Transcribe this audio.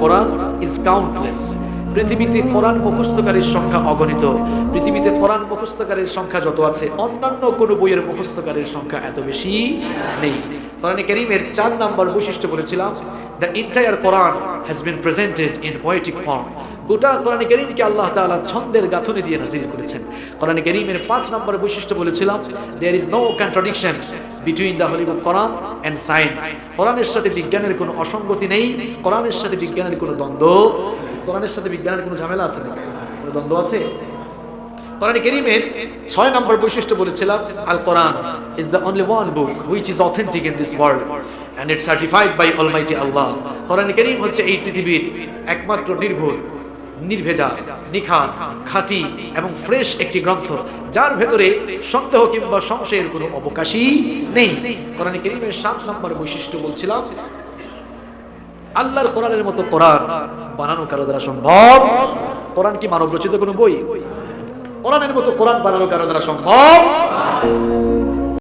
Quran is countless পৃথিবীতে কোরআন মুখস্থকারীর সংখ্যা অগণিত। পৃথিবীতে কোরআন মুখস্থকারীর সংখ্যা যত আছে, অন্যান্য কোনো বইয়ের মুখস্থকারীর সংখ্যা এত বেশি নেই। কোরআনে করিমের চার নম্বর বৈশিষ্ট্য বলেছিলাম the entire Quran has been presented in poetic form গোটা কোরআনে করিমকে আল্লাহ তাআলা ছন্দের গাঁথনি দিয়ে নাজিল করেছেন। কোরআনে করিমের পাঁচ নম্বর বৈশিষ্ট্য বলেছিলাম there is no contradiction between the holy book Quran and science কোরআনের সাথে বিজ্ঞানের কোনো অসঙ্গতি নেই, কোরআনের সাথে বিজ্ঞানের কোনো দ্বন্দ্ব, কোরআনের সাথে বিজ্ঞানের কোনো ঝামেলা আছে নাকি? কোনো দ্বন্দ্ব আছে? কোরআন করিমের ছয় নম্বর বৈশিষ্ট্য বলেছিলাম Al Quran is the only one book which is authentic in this world and it certified by almighty Allah Quran Karim হচ্ছে এই পৃথিবীর একমাত্র নির্ভুল, নির্ভেজা নিখাত খাঁটি এবং ফ্রেশ একটি গ্রন্থ, যার ভেতরে সন্দেহ কিংবা সংশয়ের কোনো অবকাশই নেই। কোরআন করিমের সাত নম্বর বৈশিষ্ট্য বলছিলাম আল্লাহর কোরআনের মতো কোরআন বানানো কারও দ্বারা সম্ভব? কোরআন কি মানব রচিত কোনো বই? কোরআনের মতো কোরআন বানানো কারও দ্বারা সম্ভব।